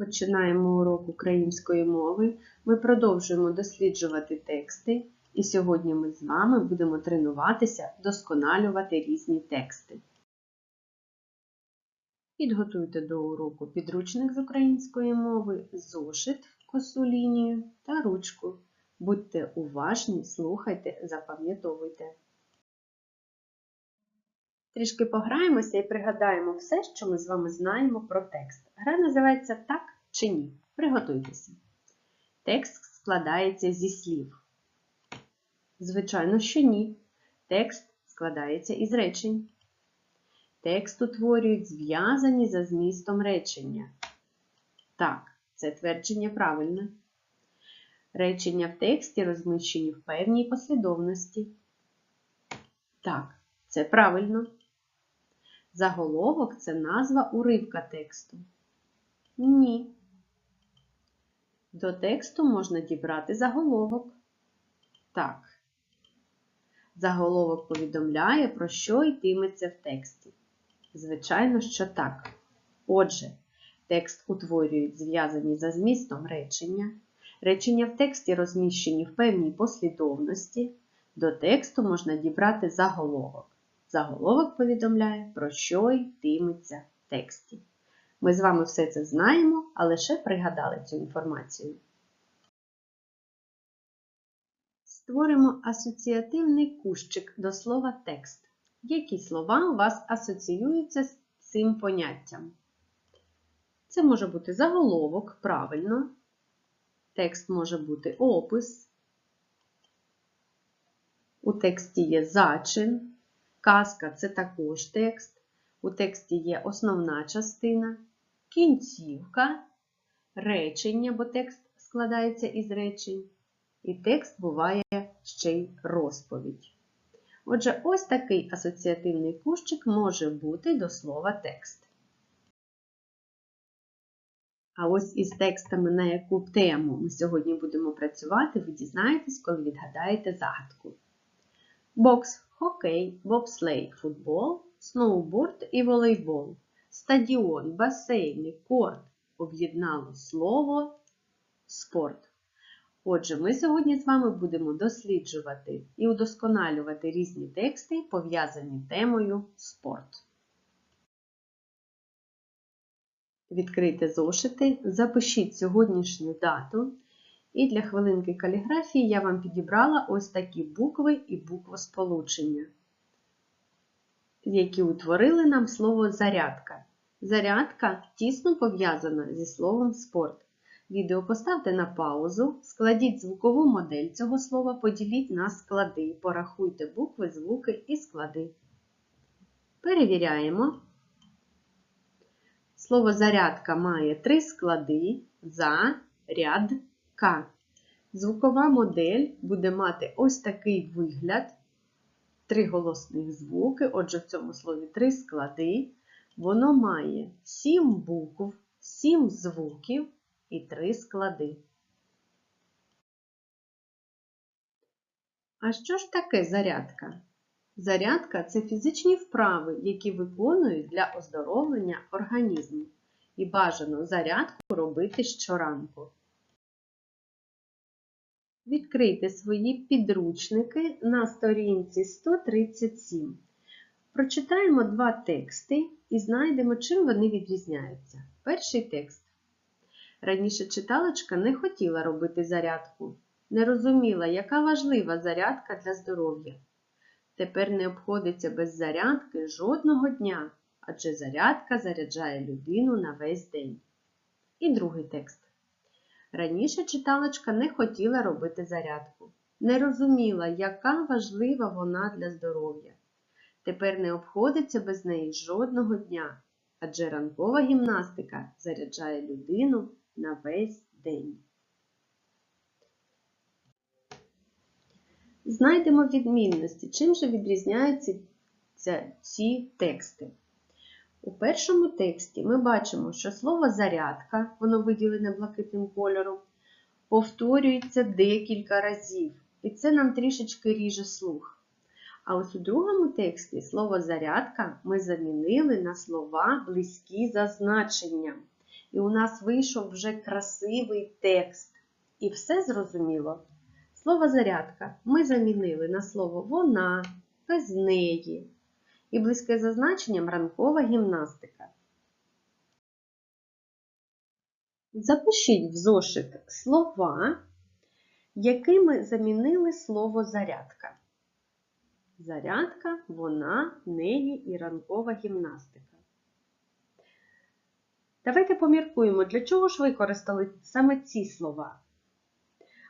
Починаємо урок української мови. Ми продовжуємо досліджувати тексти, і сьогодні ми з вами будемо тренуватися вдосконалювати різні тексти. Підготуйте до уроку підручник з української мови, зошит, косу лінію та ручку. Будьте уважні, слухайте, запам'ятовуйте. Трішки пограємося і пригадаємо все, що ми з вами знаємо про текст. Гра називається Так чи ні. Приготуйтеся. Текст складається зі слів. Звичайно, що ні. Текст складається із речень. Текст утворюють зв'язані за змістом речення. Так, це твердження правильне. Речення в тексті розміщені в певній послідовності. Так, це правильно. Заголовок це назва уривка тексту. Ні. До тексту можна дібрати заголовок. Так. Заголовок повідомляє, про що йтиметься в тексті. Звичайно, що так. Отже, текст утворюють зв'язані за змістом речення. Речення в тексті розміщені в певній послідовності. До тексту можна дібрати заголовок. Заголовок повідомляє, про що йтиметься в тексті. Ми з вами все це знаємо, а лише пригадали цю інформацію. Створимо асоціативний кущик до слова текст. Які слова у вас асоціюються з цим поняттям? Це може бути заголовок, правильно. Текст може бути опис. У тексті є зачин. Казка це також текст. У тексті є основна частина, кінцівка, речення, бо текст складається із речень. І текст буває ще й розповідь. Отже, ось такий асоціативний кущик може бути до слова текст. А ось із текстами, на яку тему ми сьогодні будемо працювати, ви дізнаєтесь, коли відгадаєте загадку. Бокс, хокей, бобслей, футбол, сноуборд і волейбол, стадіон, басейни, корт об'єднало слово спорт. Отже, ми сьогодні з вами будемо досліджувати і удосконалювати різні тексти, пов'язані темою спорт. Відкрийте зошити, запишіть сьогоднішню дату. І для хвилинки каліграфії я вам підібрала ось такі букви і буквосполучення, які утворили нам слово зарядка. Зарядка тісно пов'язана зі словом спорт. Відео поставте на паузу, складіть звукову модель цього слова, поділіть на склади, порахуйте букви, звуки і склади. Перевіряємо. Слово зарядка має три склади за ряд К. Звукова модель буде мати ось такий вигляд. Три голосних звуки, отже, в цьому слові три склади. Воно має сім букв, сім звуків і три склади. А що ж таке зарядка? Зарядка це фізичні вправи, які виконують для оздоровлення організму. І бажано зарядку робити щоранку. Відкрийте свої підручники на сторінці 137. Прочитаємо два тексти і знайдемо, чим вони відрізняються. Перший текст. Раніше читалочка не хотіла робити зарядку, не розуміла, яка важлива зарядка для здоров'я. Тепер не обходиться без зарядки жодного дня, адже зарядка заряджає людину на весь день. І другий текст. Раніше читалочка не хотіла робити зарядку, не розуміла, яка важлива вона для здоров'я. Тепер не обходиться без неї жодного дня, адже ранкова гімнастика заряджає людину на весь день. Знайдемо відмінності, чим же відрізняються ці тексти. У першому тексті ми бачимо, що слово зарядка, воно виділене блакитним кольором, повторюється декілька разів, і це нам трішечки ріже слух. А ось у другому тексті слово зарядка ми замінили на слова близькі за значенням. І у нас вийшов вже красивий текст. І все зрозуміло. Слово зарядка ми замінили на слово вона, без неї. І близьке за значенням ранкова гімнастика. Запишіть в зошит слова, якими замінили слово зарядка. Зарядка, вона, неї і ранкова гімнастика. Давайте поміркуємо, для чого ж використали саме ці слова.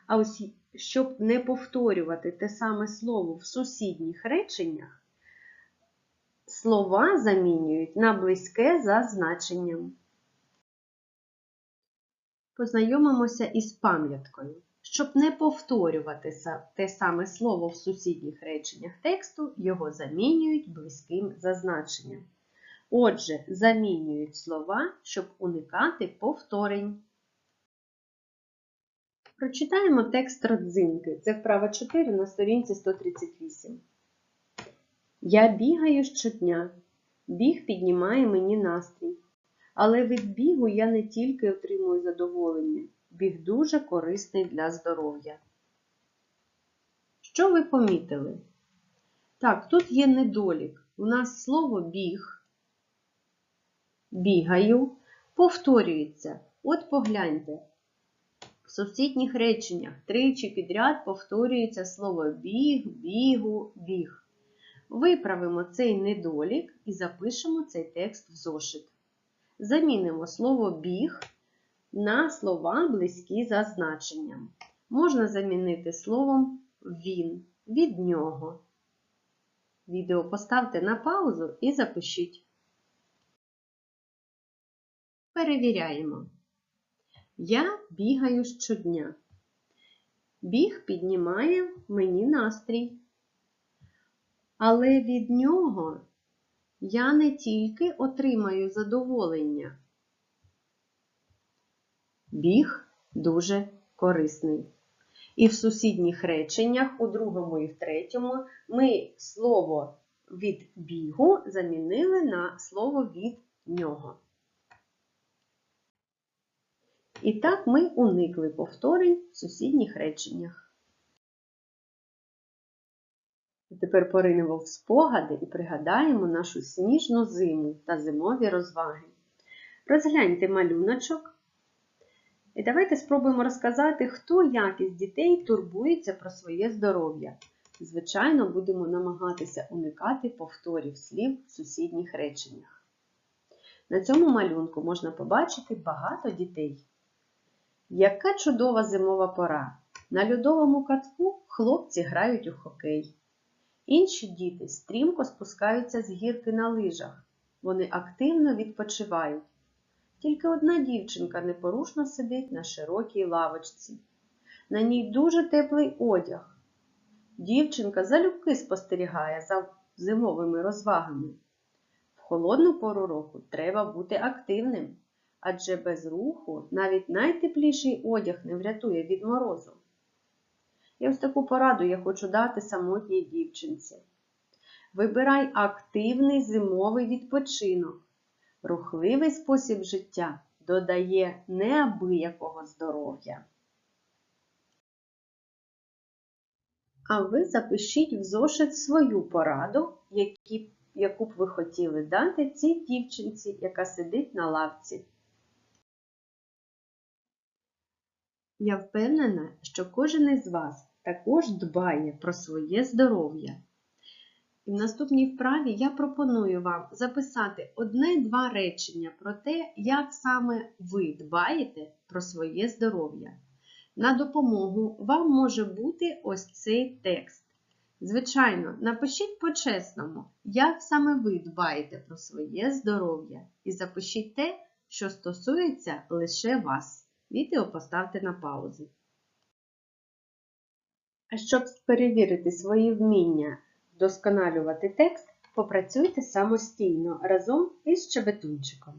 А ось, щоб не повторювати те саме слово в сусідніх реченнях, слова замінюють на близьке за значенням. Познайомимося із пам'яткою. Щоб не повторювати те саме слово в сусідніх реченнях тексту, його замінюють близьким за значенням. Отже, замінюють слова, щоб уникати повторень. Прочитаємо текст родзинки. Це вправа 4 на сторінці 138. Я бігаю щодня. Біг піднімає мені настрій. Але від бігу я не тільки отримую задоволення, біг дуже корисний для здоров'я. Що ви помітили? Так, тут є недолік. У нас слово біг, бігаю, повторюється. От погляньте. В сусідніх реченнях тричі підряд повторюється слово біг, бігу, біг. Виправимо цей недолік і запишемо цей текст в зошит. Замінимо слово біг на слова близькі за значенням. Можна замінити словом він, від нього. Відео поставте на паузу і запишіть. Перевіряємо. Я бігаю щодня. Біг піднімає мені настрій. Але від нього я не тільки отримаю задоволення. Біг дуже корисний. І в сусідніх реченнях, у другому і в третьому, ми слово від бігу замінили на слово від нього. І так ми уникли повторень в сусідніх реченнях. Тепер поринемо в спогади і пригадаємо нашу сніжну зиму та зимові розваги. Розгляньте малюночок. І давайте спробуємо розказати, хто як із дітей турбується про своє здоров'я. Звичайно, будемо намагатися уникати повторів слів в сусідніх реченнях. На цьому малюнку можна побачити багато дітей. Яка чудова зимова пора! На льодовому катку хлопці грають у хокей. Інші діти стрімко спускаються з гірки на лижах. Вони активно відпочивають. Тільки одна дівчинка непорушно сидить на широкій лавочці. На ній дуже теплий одяг. Дівчинка залюбки спостерігає за зимовими розвагами. В холодну пору року треба бути активним, адже без руху навіть найтепліший одяг не врятує від морозу. І ось таку пораду я хочу дати самотній дівчинці. Вибирай активний зимовий відпочинок. Рухливий спосіб життя додає неабиякого здоров'я. А ви запишіть в зошит свою пораду, яку б ви хотіли дати цій дівчинці, яка сидить на лавці. Я впевнена, що кожен із вас також дбає про своє здоров'я. І в наступній вправі я пропоную вам записати одне-два речення про те, як саме ви дбаєте про своє здоров'я. На допомогу вам може бути ось цей текст. Звичайно, напишіть по-чесному, як саме ви дбаєте про своє здоров'я. І запишіть те, що стосується лише вас. Відео поставте на паузу. А щоб перевірити свої вміння вдосконалювати текст, попрацюйте самостійно разом із щебетунчиком.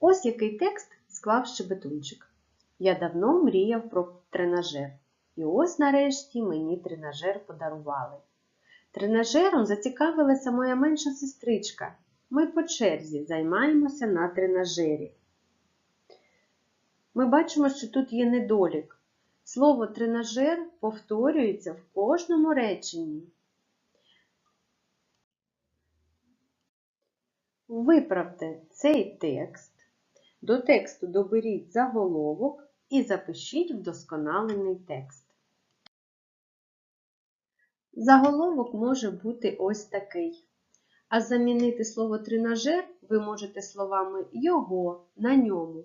Ось який текст склав щебетунчик. Я давно мріяв про тренажер. І ось нарешті мені тренажер подарували. Тренажером зацікавилася моя менша сестричка. Ми по черзі займаємося на тренажері. Ми бачимо, що тут є недолік. Слово тренажер повторюється в кожному реченні. Виправте цей текст. До тексту доберіть заголовок і запишіть вдосконалений текст. Заголовок може бути ось такий. А замінити слово тренажер ви можете словами його, на ньому.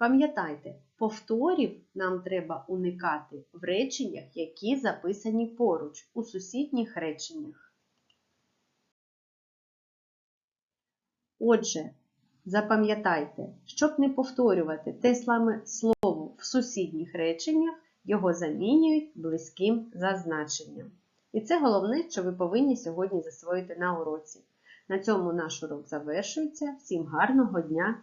Пам'ятайте, повторів нам треба уникати в реченнях, які записані поруч, у сусідніх реченнях. Отже, запам'ятайте, щоб не повторювати те саме слово в сусідніх реченнях, його замінюють близьким зазначенням. І це головне, що ви повинні сьогодні засвоїти на уроці. На цьому наш урок завершується. Всім гарного дня